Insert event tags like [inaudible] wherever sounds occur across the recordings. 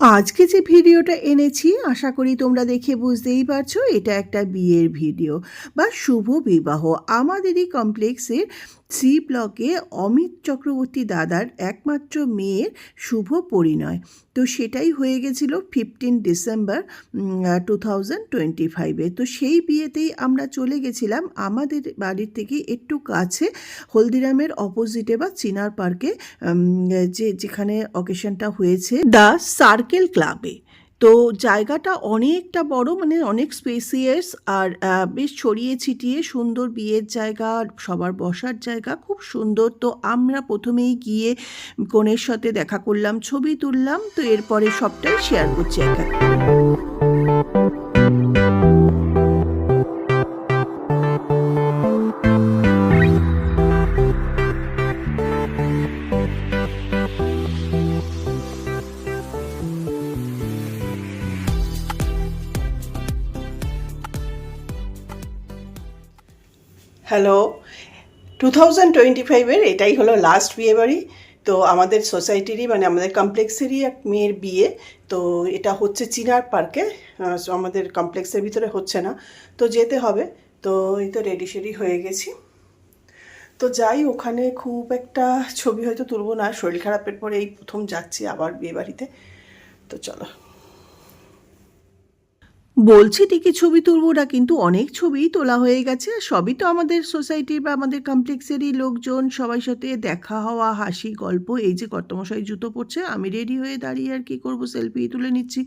আজকে যে ভিডিওটা এনেছি, আশা করি তোমরা দেখে বুঝতেই পারছ, এটা একটা বিয়ের ভিডিও বা শুভ বিবাহ। আমাদেরই কমপ্লেক্সের সি ব্লকে অমিত চক্রবর্তী দাদার একমাত্র মেয়ের শুভ পরিণয়। তো সেটাই হয়ে গেছিল fifteen December two thousand twenty ফাইভে তো সেই বিয়েতেই আমরা চলে গেছিলাম আমাদের বাড়ির থেকে একটু কাছে হলদিরামের অপোজিটে বা চিনার পার্কে যে, যেখানে অকেশনটা হয়েছে দ্য সার্কেল ক্লাবে তো জায়গাটা অনেকটা বড় মানে অনেক স্পেসিয়াস আর বেশ ছড়িয়ে ছিটিয়ে সুন্দর বিয়ের জায়গা সবার বসার জায়গা, খুব সুন্দর। তো আমরা প্রথমেই গিয়ে কনের সাথে দেখা করলাম, ছবি তুললাম, তো এরপরে সবটাই শেয়ার করছি একা। হ্যালো টু থাউজেন্ড টোয়েন্টি ফাইভের এটাই হলো লাস্ট বিয়ে বাড়ি তো আমাদের সোসাইটিরই মানে আমাদের কমপ্লেক্সেরই এক মেয়ের বিয়ে, তো এটা হচ্ছে চিনার পার্কে আমাদের কমপ্লেক্সের ভিতরে হচ্ছে না, তো যেতে হবে, তো এই তো রেডি সেডি হয়ে গেছি। তো যাই, ওখানে খুব একটা ছবি হয়তো তুলবো না, শরীর খারাপের পরে এই প্রথম যাচ্ছি আবার বিয়ে বাড়িতে, তো চলো। বলছি ঠিকই ছবি তুলবো না কিন্তু অনেক ছবি তোলা হয়ে গেছে আর সবই তো আমাদের সোসাইটির বা আমাদের কমপ্লেক্সেরই লোকজন সবার সাথে দেখা হওয়া হাসি গল্প এই যে কর্তমশাই জুতো পরছে আমি রেডি হয়ে দাঁড়িয়ে আর কি করব সেলফি তুলে নিচ্ছি।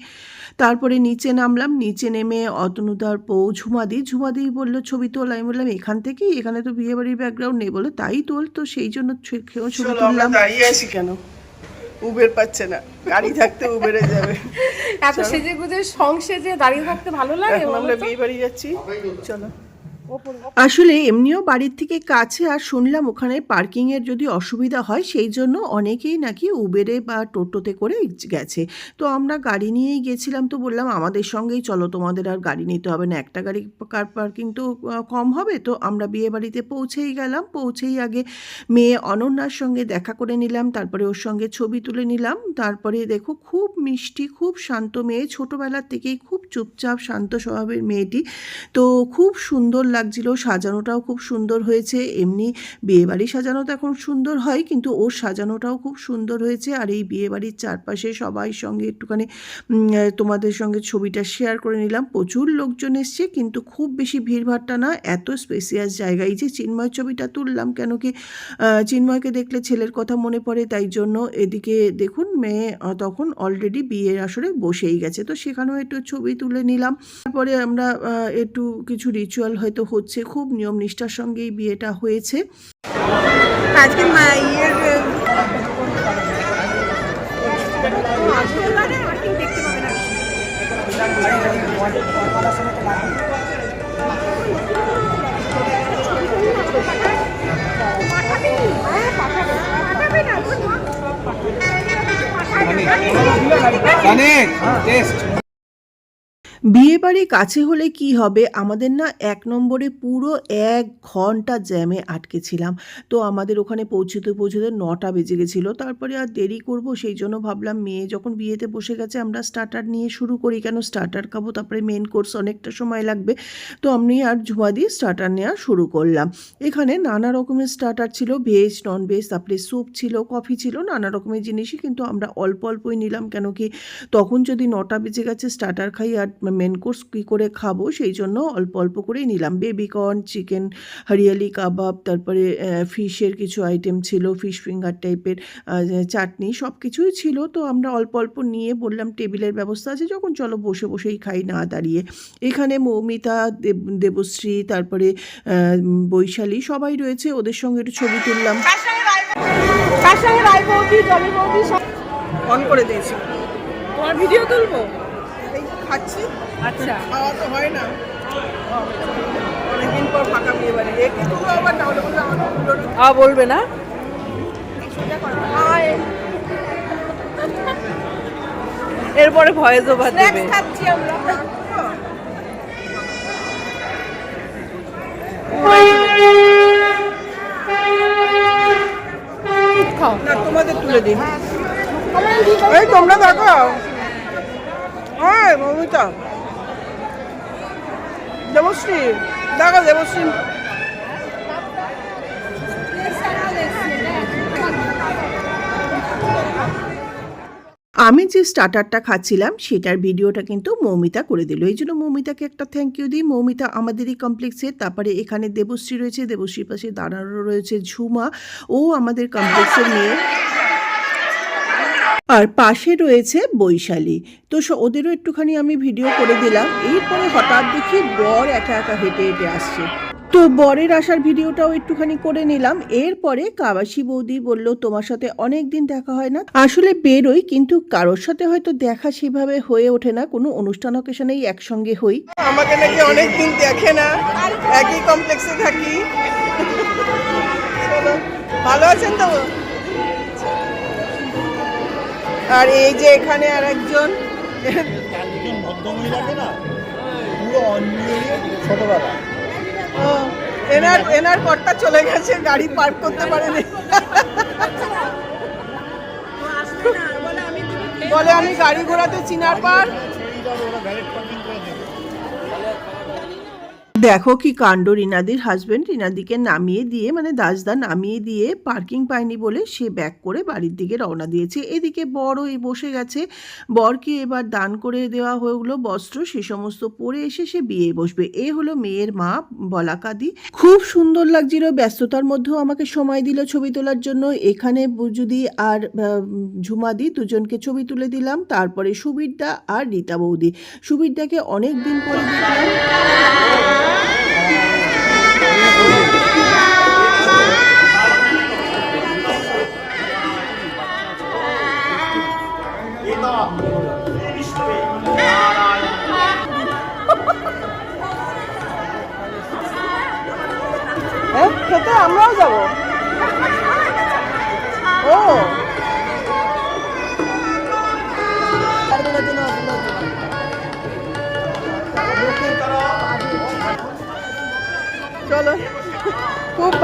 তারপরে নিচে নামলাম নিচে নেমে অতনুদার পৌ ঝুমাদি ঝুমাদি বলল ছবি তোল। আমি বললাম এখান থেকেই? এখানে তো বিয়েবাড়ির ব্যাকগ্রাউন্ড নেই। বলে তাই তোল। তো সেই জন্য ছবি তুললাম। দাঁড়িয়ে আছি কেন? উবের পাচ্ছে না। গাড়ি থাকতে উবেরে যাবে। এত সেজে গুজে সংসেজে দাঁড়িয়ে থাকতে ভালো লাগে আমরা বিয়ে বাড়ি যাচ্ছি। চলো। আসলে এমনিও বাড়ির থেকে কাছে আর শুনলাম ওখানে পার্কিংয়ের যদি অসুবিধা হয়, সেই জন্য অনেকেই নাকি উবেরে বা টোটোতে করে গেছে। তো আমরা গাড়ি নিয়েই গেছিলাম তো বললাম, আমাদের সঙ্গেই চলো, তোমাদের আর গাড়ি নিতে হবে না। একটা গাড়ি কার পার্কিং তো কম হবে। তো আমরা বিয়ে বাড়িতে পৌঁছেই গেলাম। পৌঁছেই আগে মেয়ে অনন্যার সঙ্গে দেখা করে নিলাম, তারপরে ওর সঙ্গে ছবি তুলে নিলাম। তারপরে দেখো, খুব মিষ্টি, খুব শান্ত মেয়ে। ছোটোবেলার থেকেই খুব চুপচাপ, শান্ত স্বভাবের মেয়েটি। তো খুব সুন্দর লাগছিল, সাজানোটাও খুব সুন্দর হয়েছে। এমনি বিয়েবাড়ি সাজানো তো এখন সুন্দর হয়, কিন্তু ওর সাজানোটাও খুব সুন্দর হয়েছে। আর এই বিয়েবাড়ির চারপাশে সবাই সঙ্গে একটুখানি তোমাদের সঙ্গে ছবিটা শেয়ার করে নিলাম। প্রচুর লোকজন এসছে, কিন্তু খুব বেশি ভিড়ভাট্টা না, এত স্পেসিয়াস জায়গা এই যে চিন্ময় ছবিটা তুললাম, কেন কি চিন্ময়কে দেখলে ছেলের কথা মনে পড়ে, তাই জন্য এদিকে দেখুন, মেয়ে তখন অলরেডি বিয়ের আসরে বসেই গেছে। তো সেখানেও একটু ছবি তুলে নিলাম। তারপরে আমরা একটু কিছু রিচুয়াল হয়তো হচ্ছে খুব নিয়ম নিষ্ঠার সঙ্গেই বিয়েটা হয়েছে আজকে টেস্ট বিয়ে বাড়ি কাছে হলে কি হবে? আমাদের না এক নম্বরে পুরো এক ঘণ্টা জ্যামে আটকে ছিলাম। তো আমাদের ওখানে পৌঁছতে পৌঁছতে নটা বেজে গেছিল। তারপরে আর দেরি করব, সেই জন্য ভাবলাম মেয়ে যখন বিয়েতে বসে গেছে আমরা স্টার্টার নিয়ে শুরু করি। কেন স্টার্টার খাব? তারপরে মেন কোর্স অনেকটা সময় লাগবে। তো আমি আর ঝুমা দিয়ে স্টার্টার নেওয়া শুরু করলাম। এখানে নানা রকমের স্টার্টার ছিল ভেজ নন ভেজ তারপরে স্যুপ ছিল কফি ছিল, নানা রকমের জিনিসই। কিন্তু আমরা অল্প অল্পই নিলাম। কেন কি তখন যদি নটা বেজে গেছে স্টার্টার খাই আর মেন কোর্স কী করে খাব সেই জন্য অল্প অল্প করেই নিলাম। বেবিকর্ন চিকেন হরিয়ালি কাবাব তারপরে ফিশের কিছু আইটেম ছিল ফিশ ফিঙ্গার টাইপের চাটনি সব কিছুই ছিল। তো আমরা অল্প অল্প নিয়ে বললাম টেবিলের ব্যবস্থা আছে যখন চলো বসে বসেই খাই না দাঁড়িয়ে। এখানে মৌমিতা দেব দেবশ্রী তারপরে বৈশালী সবাই রয়েছে। ওদের সঙ্গে একটু ছবি তুললাম। অন করে দিয়েছি। তোমার ভিডিও তুলবো? খাচ্ছি। আচ্ছা। খাওয়া তো হয় না। অনেকদিন পর ফাঁকা বিয়ে বাড়ি। আবার না হলে বললে আমার পুরো আ বলবে না? এরপরে ভয়েস ওভার দেবে। খাচ্ছি আমরা। খাও। না তোমাদের তুলে দিই। এই তোমরা দেখো মৌমিতা। দেবশ্রী, দেখো দেবশ্রী। আমি যে স্টার্টারটা খাচ্ছিলাম, সেটার ভিডিওটা কিন্তু মৌমিতা করে দিল। এই জন্য মৌমিতাকে একটা থ্যাংক ইউ দিই। মৌমিতা আমাদেরই কমপ্লেক্সের তারপরে এখানে দেবশ্রী রয়েছে, দেবশ্রীর পাশে দাঁড়ানো রয়েছে ঝুমা। ও আমাদের কমপ্লেক্সের মেয়ে। আর পাশে রয়েছে বৈশালী। তো ওদেরও একটুখানি আমি ভিডিও করে দিলাম। এরপরে হঠাৎ দেখি বর একা একা হেঁটে হেঁটে আসছে। তো বরের আসার ভিডিওটাও একটুখানি করে নিলাম। এরপরে কাবাসি বৌদি বলল, তোমার সাথে অনেক দিন দেখা হয় না। আসলে বেরোই, কিন্তু কারোর সাথে হয়তো দেখা সেভাবে হয়ে ওঠে না। কোনো অনুষ্ঠান অকেশনেই একসঙ্গে হই। আমাদের নাকি অনেক দিন দেখে না। একই কমপ্লেক্সে থাকি। [laughs] ভালো আছেন তো? আর এই যে এখানে আর একজন এনার এনার কর্তা চলে গেছে গাড়ি পার্ক করতে পারেনি। বলে আমি গাড়ি ঘোড়াতে চিনার পার ওরা ভ্যালেট পার্কিং করে দেবে দেখো কি কাণ্ড রিনাদির হাজবেন্ড রিনাদিকে নামিয়ে দিয়ে মানে দাসদা নামিয়ে দিয়ে পার্কিং পায়নি বলে সে ব্যাক করে বাড়ির দিকে রওনা দিয়েছে। এদিকে বড় এই বসে গেছে। বরকে এবার দান করে দেওয়া হলো বস্ত্র, সে সমস্ত পরে এসে সে বিয়ে বসবে। এ হলো মেয়ের মা বলাকাদি। খুব সুন্দর লাগছিল, ব্যস্ততার মধ্যেও আমাকে সময় দিল ছবি তোলার জন্য। এখানে বুজুদি আর ঝুমাদি দুজনকে ছবি তুলে দিলাম। তারপরে সুবিরদা আর রীতা বৌদি। সুবিরদাকে অনেক দিন পরে দেখলাম। Yeah.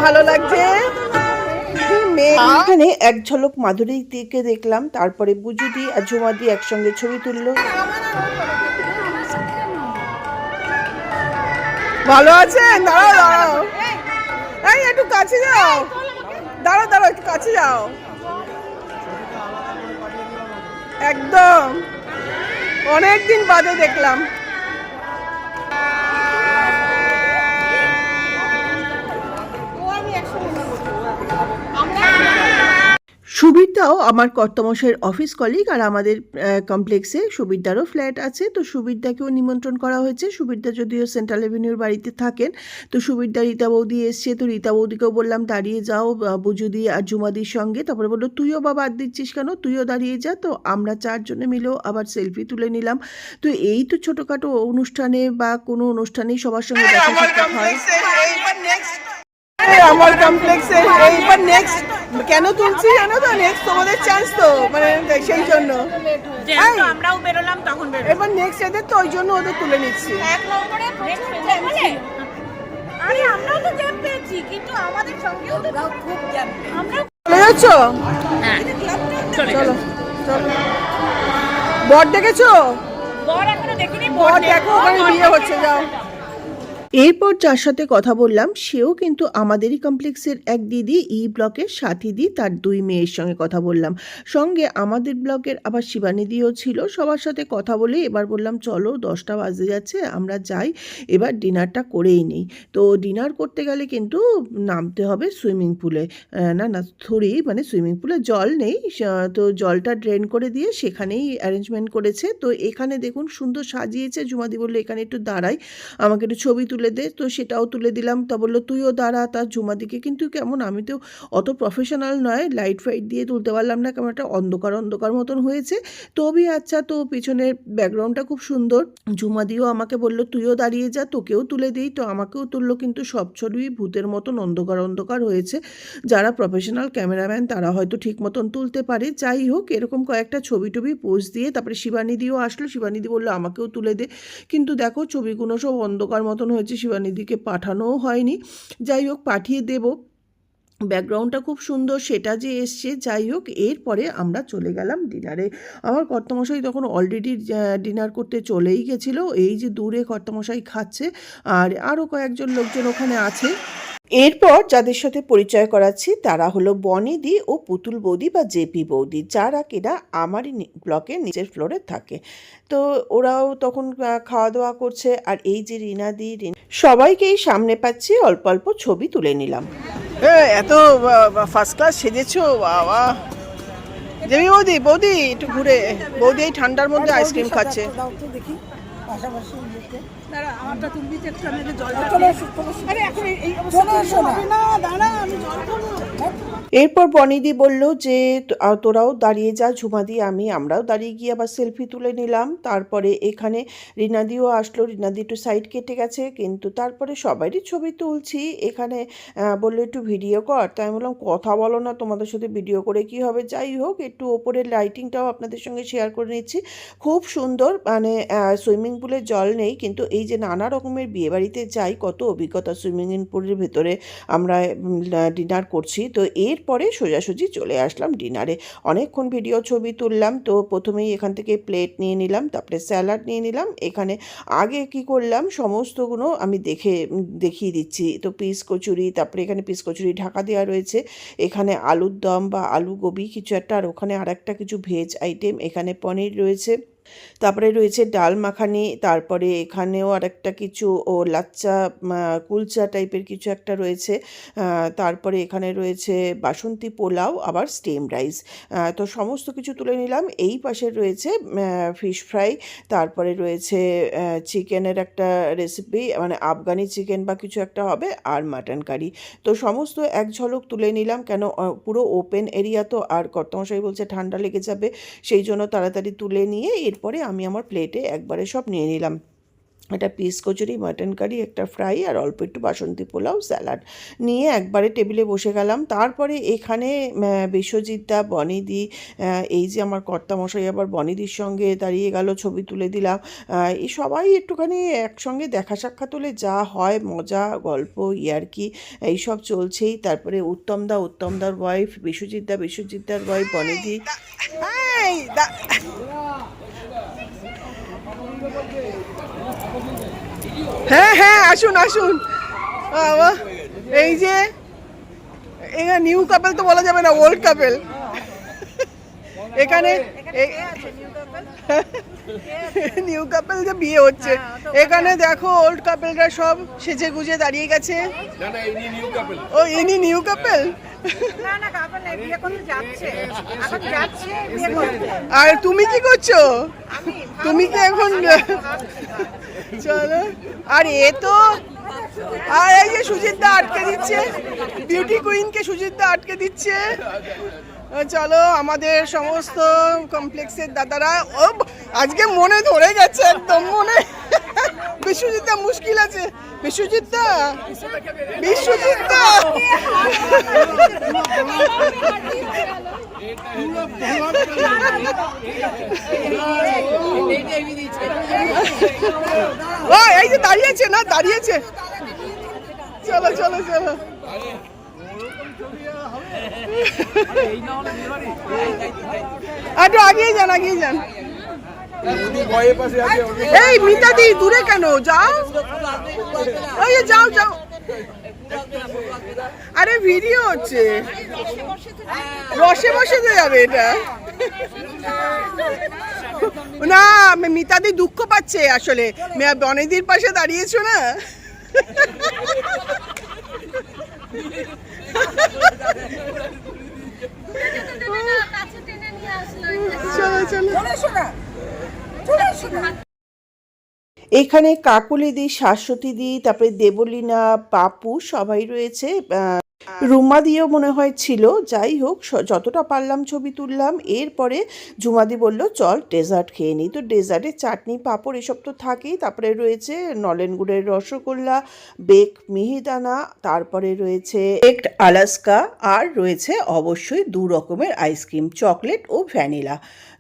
ভালো লাগছে? এখানে এক ঝলক মাধুরী দিকে দেখলাম তারপরে বুজুদি আর ঝুমাদি একসঙ্গে ছবি তুললো। ভালো আছেন? দাঁড়াও দাঁড়াও। এই একটু কাছে যাও। দাঁড়াও দাঁড়াও একটু কাছে যাও। একদম। অনেকদিন বাদে দেখলাম। সুবিরদাও আমার কর্তমশাইয়ের অফিস কলিগ আর আমাদের কমপ্লেক্সে সুবিরদারও ফ্ল্যাট আছে। তো সুবিরদাকেও নিমন্ত্রণ করা হয়েছে। সুবিরদা যদিও সেন্ট্রাল এভিনিউর বাড়িতে থাকেন, তো সুবিরদা রীতা বৌদি এসছে। তো রীতা বৌদিকেও বললাম, দাঁড়িয়ে যাও বুজুদি আর জুমাদির সঙ্গে। তারপরে বলল, তুইও বা বাদ দিচ্ছিস কেন? তুইও দাঁড়িয়ে যা। তো আমরা চারজনে মিলেও আবার সেলফি তুলে নিলাম। তো এই তো ছোটোখাটো অনুষ্ঠানে বা কোনো অনুষ্ঠানেই সবার সঙ্গে দেখা হয়। আমার কমপ্লেক্সে এইবার নেক্সট কেন তুলছি জানো তো নেক্সট তোমাদের চান্স তো মানে সেই জন্য। আমরাও বেরোলাম তখন এবার নেক্সট এদের তো ওই জন্য ওদের তুলে নিচ্ছি। এক নম্বরে। আরে আমরাও তো জ্যাম পেয়েছি কিন্তু আমাদের সঙ্গেও তো খুব জ্যাম আমরা চলে যাচ্ছ? চলো চলো বর দেখেছ? বর এখনও দেখিনি বর দেখো ওখানে বিয়ে হচ্ছে যাও। এরপর যার সাথে কথা বললাম, সেও কিন্তু আমাদেরই কমপ্লেক্সের এক দিদি ই ব্লকের সাথী তার দুই মেয়ের সঙ্গে কথা বললাম। সঙ্গে আমাদের ব্লকের আবার শিবানিদিও ছিল, সবার সাথে কথা বলে এবার বললাম, চলো, দশটা বাজে যাচ্ছে, আমরা যাই। এবার ডিনারটা করেই নিই। তো ডিনার করতে গেলে কিন্তু নামতে হবে সুইমিং পুলে। না না থুরি মানে সুইমিং পুলে জল নেই। তো জলটা ড্রেন করে দিয়ে সেখানেই অ্যারেঞ্জমেন্ট করেছে। তো এখানে দেখুন, সুন্দর সাজিয়েছে। জুমাদি বলল, এখানে একটু দাঁড়াই, আমাকে একটু ছবি তুলে দে, তো সেটাও তুলে দিলাম। তা বলল, তুইও দাঁড়া তার জুমাদিকে কিন্তু কেমন, আমি তো অত প্রফেশনাল নয় লাইট ফাইট দিয়ে তুলতে পারলাম না, কেমন একটা অন্ধকার অন্ধকার মতন হয়েছে। তবে আচ্ছা তো পিছনের ব্যাকগ্রাউন্ডটা খুব সুন্দর। জুমাদিও আমাকে বলল, তুইও দাঁড়িয়ে যা, তোকেও তুলে দিই। তো আমাকেও তুললো, কিন্তু সব ছবিই ভূতের মতন অন্ধকার অন্ধকার হয়েছে। যারা প্রফেশনাল ক্যামেরাম্যান তারা হয়তো ঠিক মতন তুলতে পারে। যাই হোক, এরকম কয়েকটা ছবি টবি পোজ দিয়ে তারপরে শিবানিদিও আসলো। শিবানিদি বলল, আমাকেও তুলে দে। কিন্তু দেখো, ছবিগুলো সব অন্ধকার মতন হয়েছে। শিবানিদিকে পাঠানোও হয়নি। যাই হোক পাঠিয়ে দেবো। ব্যাকগ্রাউন্ডটা খুব সুন্দর, সেটা যে এসছে, যাই হোক, এরপরে আমরা চলে গেলাম ডিনারে আমার কর্তামশাই তখন অলরেডি ডিনার করতে চলেই গেছিল, এই যে দূরে কর্তামশাই খাচ্ছে, আর আরও কয়েকজন লোকজন ওখানে আছে। এরপর যাদের সাথে পরিচয় করাচ্ছি, তারা হলো বনিদি ও পুতুল বৌদি বা জেপি বৌদি, যারা কিনা আমারই ব্লকে নিচের ফ্লোরে থাকে। তো ওরাও তখন খাওয়া দাওয়া করছে, আর এই যে রিনাদি রিন- সবাইকেই সামনে পাচ্ছি, অল্প অল্প ছবি তুলে নিলাম। এত ফার্স্ট ক্লাস সেজেছো? বাবা। দেবী বৌদি বৌদি একটু ঘুরে। বৌদি এই ঠান্ডার মধ্যে আইসক্রিম খাচ্ছে। দাঁড়া আমারটা তুলবি একটু আমি আগে জলটা খেয়ে- আরে এখন এই- এই অবস্থা হবে না দাঁড়া আমি জল এরপর বনিদি বলল যে তোরাও দাঁড়িয়ে যা ঝুমাদি আমি আমরাও দাঁড়িয়ে গিয়ে আবার সেলফি তুলে নিলাম। তারপরে এখানে রিনাদিও আসলো রিনাদি একটু সাইড কেটে গেছে কিন্তু তারপরে সবারই ছবি তুলছি। এখানে বলল একটু ভিডিও কর। তাই আমি বললাম কথা বলো না তোমাদের সাথে ভিডিও করে কি হবে? যাই হোক একটু ওপরের লাইটিংটাও আপনাদের সঙ্গে শেয়ার করে নিচ্ছি। খুব সুন্দর মানে সুইমিং পুলে জল নেই, কিন্তু এই যে নানা রকমের বিয়েবাড়িতে যাই, কত অভিজ্ঞতা সুইমিং পুলের ভেতরে আমরা ডিনার করছি। তো এরপরে সোজাসুজি চলে আসলাম ডিনারে অনেকক্ষণ ভিডিও ছবি তুললাম, তো প্রথমেই এখান থেকে প্লেট নিয়ে নিলাম, তারপরে স্যালাড নিয়ে নিলাম। এখানে আগে কি করলাম, সমস্তগুলো আমি দেখে, দেখিয়ে দিচ্ছি। তো পিস কচুরি, তারপরে এখানে পিস কচুরি ঢাকা দেওয়া রয়েছে। এখানে আলুর দম বা আলু গোবি কিছু একটা, আর ওখানে আর একটা কিছু ভেজ আইটেম এখানে পনির রয়েছে। তারপরে রয়েছে ডাল মাখানি, তারপরে এখানেও আরেকটা কিছু, ও লাচ্চা কুলচা টাইপের কিছু একটা রয়েছে। তারপরে এখানে রয়েছে বাসন্তী পোলাও, আবার স্টেম রাইস। তো সমস্ত কিছু তুলে নিলাম। এই পাশে রয়েছে ফিশ ফ্রাই, তারপরে রয়েছে চিকেনের একটা রেসিপি মানে আফগানি চিকেন বা কিছু একটা হবে, আর মাটন কারি। তো সমস্ত এক ঝলক তুলে নিলাম, কেন পুরো ওপেন এরিয়া তো, আর কর্তমশাই বলছে ঠান্ডা লেগে যাবে, সেই জন্য তাড়াতাড়ি তুলে নিয়ে এরপরে আমি আমার প্লেটে একবারে সব নিয়ে নিলাম। একটা পিস কচুরি মাটন কারি একটা ফ্রাই আর অল্প একটু বাসন্তী পোলাও স্যালাড নিয়ে একবারে টেবিলে বসে গেলাম। তারপরে এখানে আহ, বিশ্বজিৎ দা বনিদি এই যে আমার কর্তামশাই আবার বনিদির সঙ্গে দাঁড়িয়ে গেল ছবি তুলে দিলাম। এই সবাই একটুখানি একসঙ্গে দেখা সাক্ষাৎ হলে যা হয় মজা গল্প ইয়ার্কি এইসব চলছেই। তারপরে উত্তম দা উত্তম দার ওয়াইফ বিশ্বজিৎ দা বিশ্বজিৎ দার ওয়াইফ বনিদি। এই, হ্যাঁ হ্যাঁ আসুন আসুন। এই যে, এখানে নিউ কাপেল তো বলা যাবে না ওল্ড কাপেল এখানে নিউ কাপেল যে বিয়ে হচ্ছে। এখানে দেখো ওল্ড কাপেলরা সব সেজে গুজে দাঁড়িয়ে গেছে। ও ইনি নিউ কাপেল না না কাপড় নেই বিয়ে করতে যাচ্ছে। এখন যাচ্ছে বিয়ে করতে। আর তুমি কি করছ? তুমি কি এখন চলো। আর এ তো আর এই যে সুজিতদা আটকে দিচ্ছে। বিউটি কুইনকে সুজিতদা আটকে দিচ্ছে। চলো, আমাদের সমস্ত কমপ্লেক্সের দাদারা, ও, আজকে মনে ধরে গেছে একদম, মনে। বিশ্বজিৎদা মুশকিল আছে। বিশ্বজিৎদা বিশ্বজিৎদা ও, এই যে দাঁড়িয়েছে না, দাঁড়িয়েছে। চলো চলো চলো। একটু আগিয়ে যান আগিয়ে যান। এই মিতাদি দূরে কেন? যাও। ওই যাও যাও। আরে, ভিডিও হচ্ছে। বসে বসে যাবে এটা। না মিতাদি দুঃখ পাচ্ছে আসলে। বনেদির পাশে দাঁড়িয়েছো না? এখানে কাকুলিদি শাশ্বতীদি তারপরে দেবলীনা পাপু সবাই রয়েছে আহ, রুমাদিও মনে হয় ছিল যাই হোক যতটা পারলাম ছবি তুললাম এরপরে ঝুমাদি বলল চল ডেজার্ট খেয়ে নিই। তো ডেজার্টে চাটনি পাঁপড় এসব তো থাকেই। তারপরে রয়েছে নলেন গুড়ের রসগোল্লা বেক মিহিদানা তারপরে রয়েছে বেকড আলাস্কা আর রয়েছে অবশ্যই দু রকমের আইসক্রিম চকলেট ও ভ্যানিলা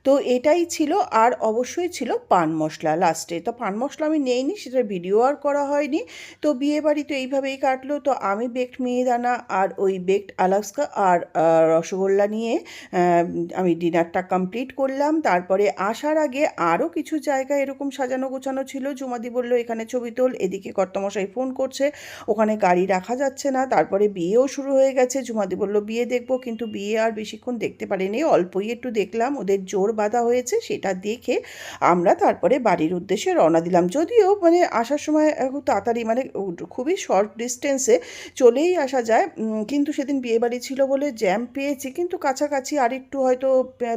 তো এটাই ছিল আর অবশ্যই ছিল পান মশলা লাস্টে তো পান মশলা আমি নেইনি, সেটার ভিডিও আর করা হয়নি। তো বিয়ে বাড়ি তো এইভাবেই কাটলো। তো আমি বেকড মিহিদানা আর ওই বেকড আলাস্কা আর রসগোল্লা নিয়ে আমি ডিনারটা কমপ্লিট করলাম। তারপরে আসার আগে আরও কিছু জায়গা এরকম সাজানো গোছানো ছিল। জুমাদি বলল, এখানে ছবি তোল, এদিকে কর্তামশাই ফোন করছে। ওখানে গাড়ি রাখা যাচ্ছে না। তারপরে বিয়েও শুরু হয়ে গেছে। জুমাদি বলল, বিয়ে দেখব। কিন্তু বিয়ে আর বেশিক্ষণ দেখতে পারিনি। অল্পই একটু দেখলাম। ওদের জোর বাঁধা হয়েছে, সেটা দেখে আমরা তারপরে বাড়ির উদ্দেশ্যে রওনা দিলাম। যদিও মানে আসার সময় খুব তাড়াতাড়ি মানে খুবই শর্ট ডিস্টেন্সে চলেই আসা যায় কিন্তু সেদিন বিয়ে বাড়ি ছিল বলে জ্যাম পেয়েছি, কিন্তু কাছাকাছি আর একটু হয়তো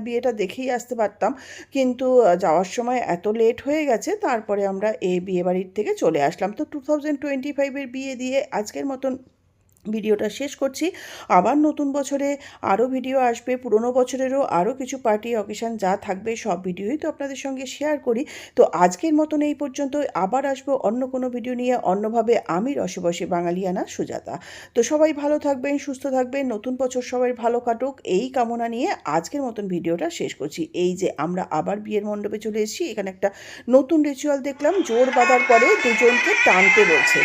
বিয়েটা দেখেই আসতে পারতাম। কিন্তু যাওয়ার সময় এত লেট হয়ে গেছে, তারপরে আমরা এই বিয়েবাড়ির থেকে চলে আসলাম। তো টু থাউজেন্ড টোয়েন্টি ফাইভের বিয়ে দিয়ে আজকের মতন ভিডিওটা শেষ করছি। আবার নতুন বছরে আরও ভিডিও আসবে, পুরনো বছরেরও আরও কিছু পার্টি, অকেশান যা থাকবে সব ভিডিওই তো আপনাদের সঙ্গে শেয়ার করি। তো আজকের মতন এই পর্যন্ত আবার আসব অন্য কোনো ভিডিও নিয়ে। অন্যভাবে আমি রসে বসে বাঙালিয়ানা সুজাতা। তো সবাই ভালো থাকবেন, সুস্থ থাকবেন। নতুন বছর সবাই ভালো কাটুক। এই কামনা নিয়ে আজকের মতন ভিডিওটা শেষ করছি। এই যে আমরা আবার বিয়ের মণ্ডপে চলে এসেছি। এখানে একটা নতুন রিচুয়াল দেখলাম। জোর বাঁধার পরে দুজনকে টানতে বলছে।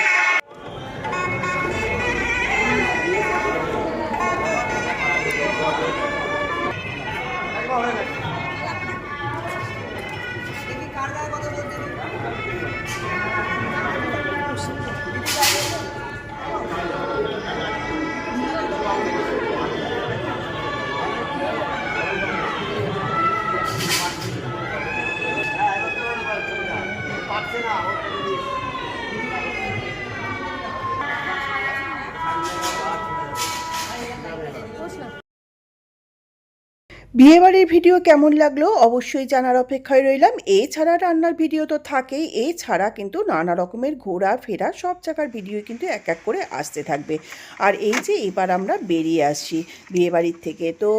Patrocinar, বিয়েবাড়ির ভিডিও কেমন লাগল? অবশ্যই জানার অপেক্ষায় রইলাম। এছাড়া রান্নার ভিডিও তো থাকেই। এছাড়া কিন্তু নানা রকমের ঘোরা ফেরা সব জায়গার ভিডিও কিন্তু এক এক করে আসতে থাকবে। আর এই যে এবার আমরা বেরিয়ে আসছি বিয়েবাড়ির থেকে। তো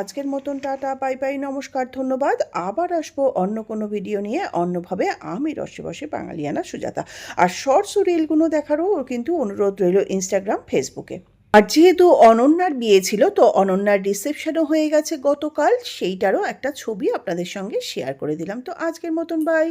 আজকের মতন টাটা, বাই বাই, নমস্কার, ধন্যবাদ। আবার আসব অন্য কোনো ভিডিও নিয়ে। অন্যভাবে আমি রসে বসে বাঙালিয়ানা সুজাতা। আর শর্টস রিলগুলো দেখারও কিন্তু অনুরোধ রইল ইনস্টাগ্রাম ফেসবুকে আর যেহেতু অনন্যার বিয়ে ছিল, তো অনন্যার রিসেপশনও হয়ে গেছে গতকাল। সেইটারও একটা ছবি আপনাদের সঙ্গে শেয়ার করে দিলাম। তো আজকের মতন বাই